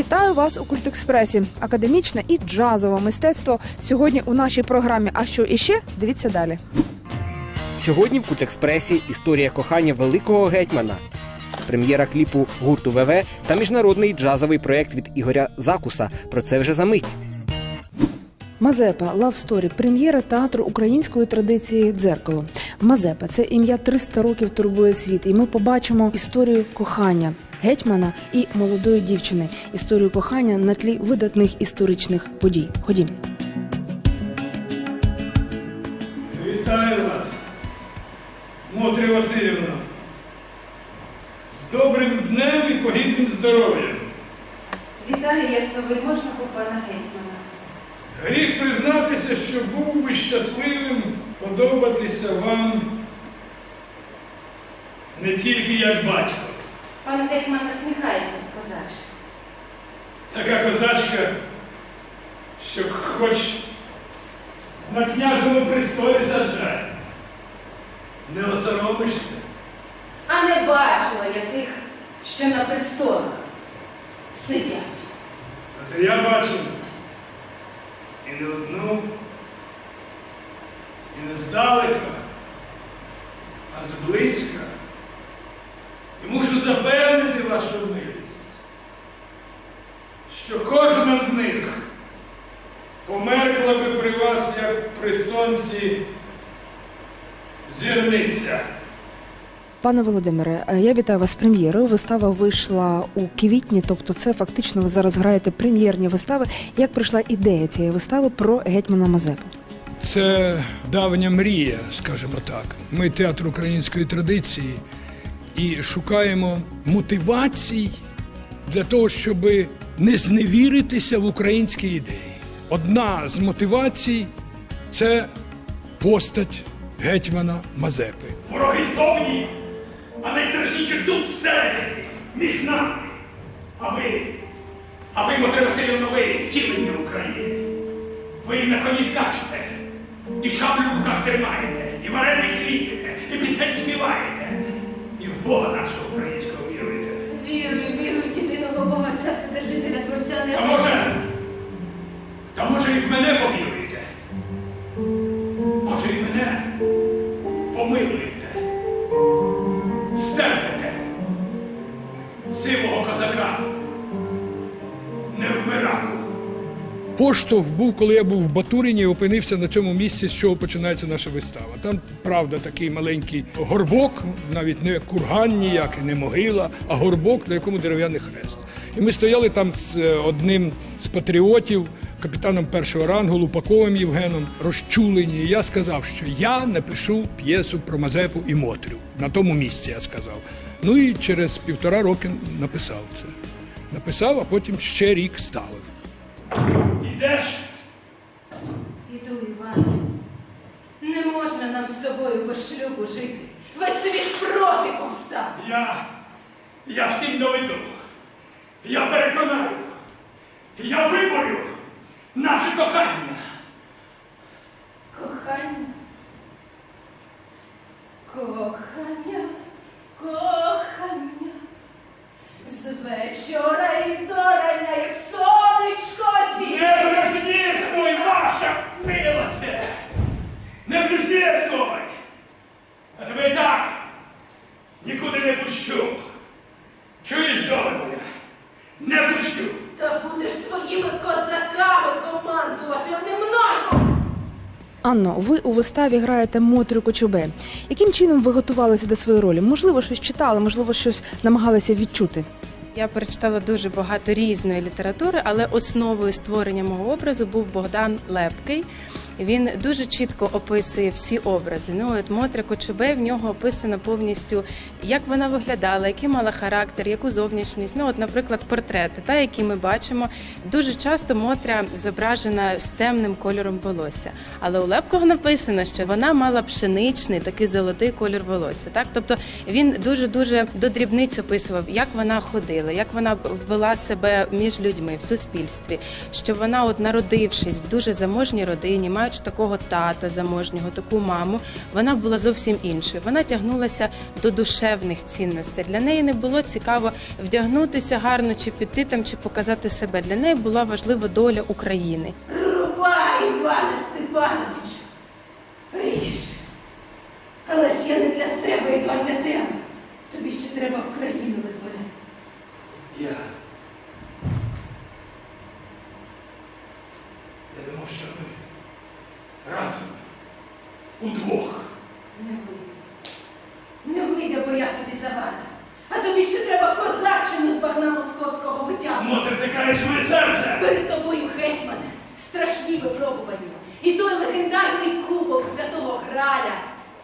Вітаю вас у Культекспресі. Академічне і джазове мистецтво сьогодні у нашій програмі. А що іще? Дивіться далі. Сьогодні в Кутекспресі історія кохання великого гетьмана, прем'єра кліпу гурту ВВ та міжнародний джазовий проєкт від Ігоря Закуса. Про це вже за мить. Мазепа Лавсторі, прем'єра театру української традиції дзеркало. Мазепа це ім'я 300 років турбує світ, і ми побачимо історію кохання гетьмана і молодої дівчини. Історію кохання на тлі видатних історичних подій. Ходім. Вітаю вас, Мотря Васильівна. З добрим днем і погідним здоров'ям. Вітаю ясновельможного пана гетьмана. Гріх признатися, що був би щасливим подобатися вам не тільки як батько. Пан гетьман насміхається з козач. Така козачка, що хоч на княжому престолі саджає. Не осоромишся. А не бачила я тих, що на престолах сидять. А то я бачив і не одну, і не здалека, а зблизька. І мушу запевнити вашу милість, що кожна з них померкла би при вас, як при сонці зірниця. Пане Володимире, е, я вітаю вас з прем'єрою. Вистава вийшла у квітні, тобто це фактично ви зараз граєте прем'єрні вистави. Як прийшла ідея цієї вистави про гетьмана Мазепу? Це давня мрія, скажімо так. Ми театр української традиції і шукаємо мотивацій для того, щоб не зневіритися в українські ідеї. Одна з мотивацій це постать гетьмана Мазепи. Вороги зовні, а найстрашніші тут всередині, між нами. А ви, а ви, Мотре Васильівна, ви втілення України. Ви на коні скачете, і шаблю в руках тримаєте, і вареник ліпите, і пісень співаєте, і в Бога нашого українського віруєте. Вірую, вірую, єдиного Бога, це Вседержителя Творця Та може, та може і в мене повіруєте. Поштовх був, коли я був в Батурині і опинився на цьому місці, з чого починається наша вистава. Там, правда, такий маленький горбок, навіть не курган ніякий, не могила, а горбок, на якому дерев'яний хрест. І ми стояли там з е, одним з патріотів, капітаном першого рангу Лупаковим Євгеном, розчулені. Я сказав, що я напишу п'єсу про Мазепу і Мотрю. На тому місці я сказав. Ну і через півтора роки написав це. Написав, а потім ще рік ставив. Ідеш? Іду, Іване. Не можна нам з тобою по шлюбу жити. Весь світ проти повстав. Я. Я всім доведу. Я переконаю. Я виборю наше. Кохання. Кохання, кохання. З вечора і до рання, як сонечко Не зійде. блюзнірствуй, ваша милосте! Не блюзнірствуй! А тебе і так нікуди не пущу. Чуєш, доля моя? Не пущу. Та будеш своїми козаками командувати, а не мною. Анно, ви у виставі граєте Мотрю Кочубе. Яким чином ви готувалися до своєї ролі? Можливо, щось читали, можливо, щось намагалися відчути. Я перечитала дуже багато різної літератури, але основою створення мого образу був Богдан Лепкий. Він дуже чітко описує всі образи. Ну от Мотря Кочубей в нього описано повністю, як вона виглядала, який мала характер, яку зовнішність. Ну, от, наприклад, портрети, та які ми бачимо. Дуже часто Мотря зображена з темним кольором волосся. Але у Лепкого написано, що вона мала пшеничний такий золотий колір волосся. Так, тобто він дуже дуже до дрібниць описував, як вона ходила, як вона вела себе між людьми в суспільстві. Що вона, от народившись в дуже заможній родині, маючи бачу такого тата заможнього, таку маму, вона була зовсім іншою. Вона тягнулася до душевних цінностей. Для неї не було цікаво вдягнутися гарно чи піти там, чи показати себе. Для неї була важлива доля України. Рубай, Іване Степанович! Ріж! Але ж я не для себе йду, а для тебе. Тобі ще треба в країну визволяти. Я думав, що ми разом, удвох. Не вийде. Не вийде, бо я тобі завада. А тобі ще треба козачину з багна московського витягнути. Мотр, ти кажеш моє серце! Перед тобою, гетьмане, страшні випробування. І той легендарний купол святого Граля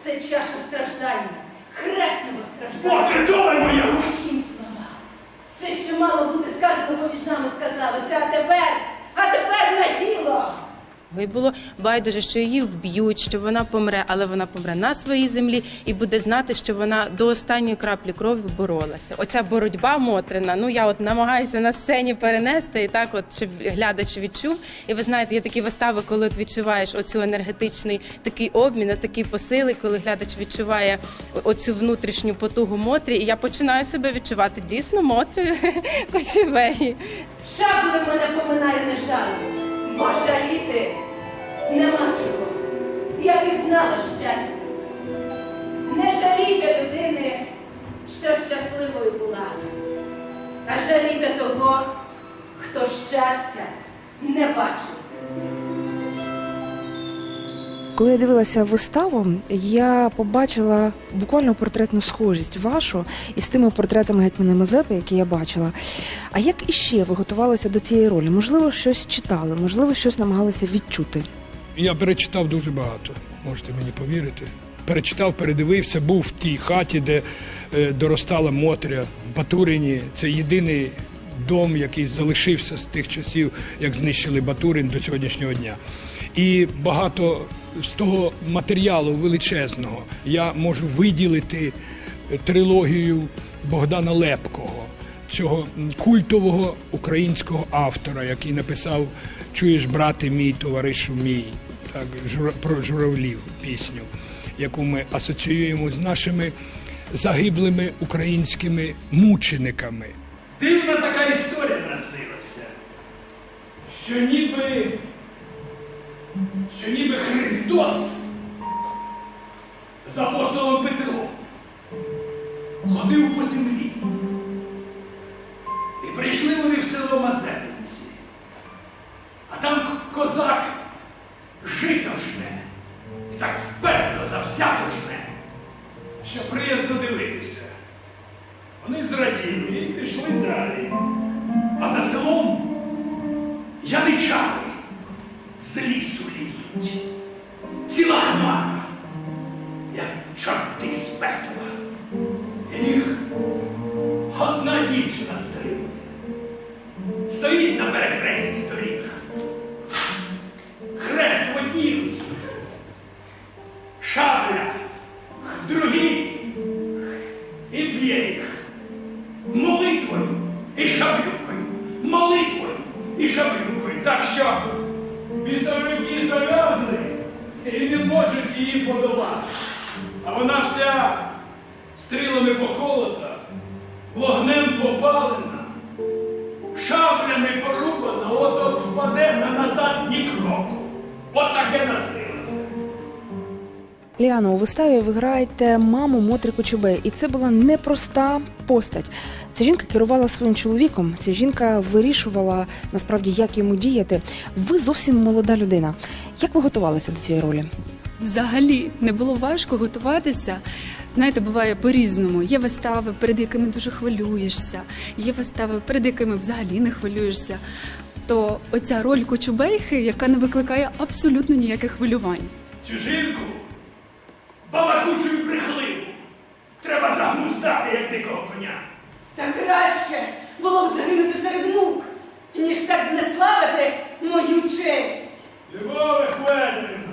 це чаша страждання, хресного страждання. Мотр, доля моя! Їй було байдуже, що її вб'ють, що вона помре, але вона помре на своїй землі і буде знати, що вона до останньої краплі крові боролася. Оця боротьба Мотрина. Ну я от намагаюся на сцені перенести і так, от щоб глядач відчув. І ви знаєте, є такі вистави, коли от відчуваєш оцю енергетичний такий обмін, такі посили, коли глядач відчуває оцю внутрішню потугу Мотрі. І я починаю себе відчувати дійсно Мотрою Кочевеї. Шабли мене поминає не жаль, бо жаліти нема чого. Я пізнала щастя. Не жалійте людини, що щасливою була, а жалійте того, хто щастя не бачив. Коли я дивилася виставу, я побачила буквально портретну схожість вашу із тими портретами гетьмана Мазепи, які я бачила. А як іще ви готувалися до цієї ролі? Можливо, щось читали, можливо, щось намагалися відчути. Я перечитав дуже багато, можете мені повірити. Перечитав, передивився, був в тій хаті, де е, доростала Мотря в Батурині. Це єдиний дом, який залишився з тих часів, як знищили Батурин до сьогоднішнього дня. І багато з того матеріалу величезного я можу виділити е, трилогію Богдана Лепкого цього культового українського автора, який написав Чуєш, брате мій, товаришу мій, так, про журавлів пісню, яку ми асоціюємо з нашими загиблими українськими мучениками. Дивна така історія наснилася, що ніби, що ніби Христос з апостолом Петром ходив по землі. Вперто завзято жне, що приязно дивитися. Вони зраділи і пішли далі. А за селом яничари з лісу лізуть. Ціла хмара, як чорти з пекла. Їх одна дівчина стримує. Стоїть на перехресті вона вся стрілами поколота, вогнем попалена, шаблями порубана, от-от впаде та назад ні кроку. От таке наснилося. Ліано, у виставі ви граєте маму Мотрі Кочубей, і це була непроста постать. Ця жінка керувала своїм чоловіком. Ця жінка вирішувала насправді, як йому діяти. Ви зовсім молода людина. Як ви готувалися до цієї ролі? Взагалі не було важко готуватися. Знаєте, буває по-різному. Є вистави, перед якими дуже хвилюєшся, є вистави, перед якими взагалі не хвилюєшся. То оця роль Кочубейхи, яка не викликає абсолютно ніяких хвилювань. Цю жінку балакучу і брехливу треба загнуздати, як дикого коня. Та краще було б загинути серед мук, ніж так знеславити мою честь. Любове Хведвіна,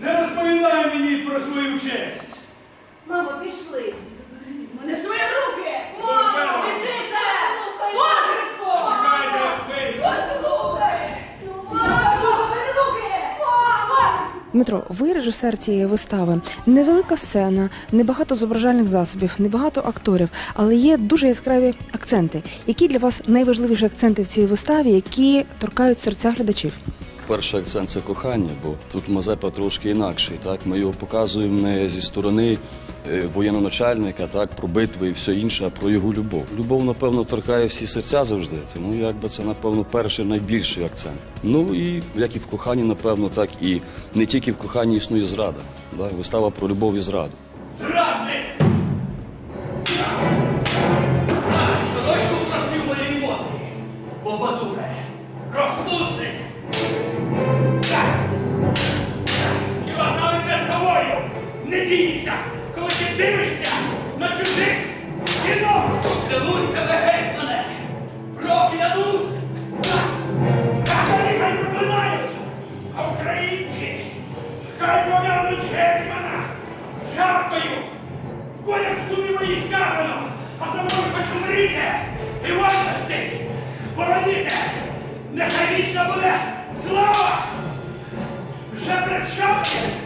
не розповідай мені про свою честь. Мамо, пішли. Мене свої руки! Мамо! Покритко! Чекайте, Хведвіна. Послухай! Ну! Дмитро, ви режисер цієї вистави. Невелика сцена, небагато зображальних засобів, небагато акторів, але є дуже яскраві акценти. Які для вас найважливіші акценти в цій виставі, які торкають серця глядачів? Перший акцент це кохання, бо тут Мазепа трошки інакший. Так? Ми його показуємо не зі сторони е, воєнноначальника, так, про битви і все інше, а про його любов. Любов, напевно, торкає всі серця завжди. Тому якби це, напевно, перший найбільший акцент. Ну і як і в коханні, напевно, так і не тільки в коханні існує зрада. Да? Вистава про любов і зраду. Зрадник! Умріте, Іванностей, бороніте, нехай вічна буде слава! Вже предшапки мають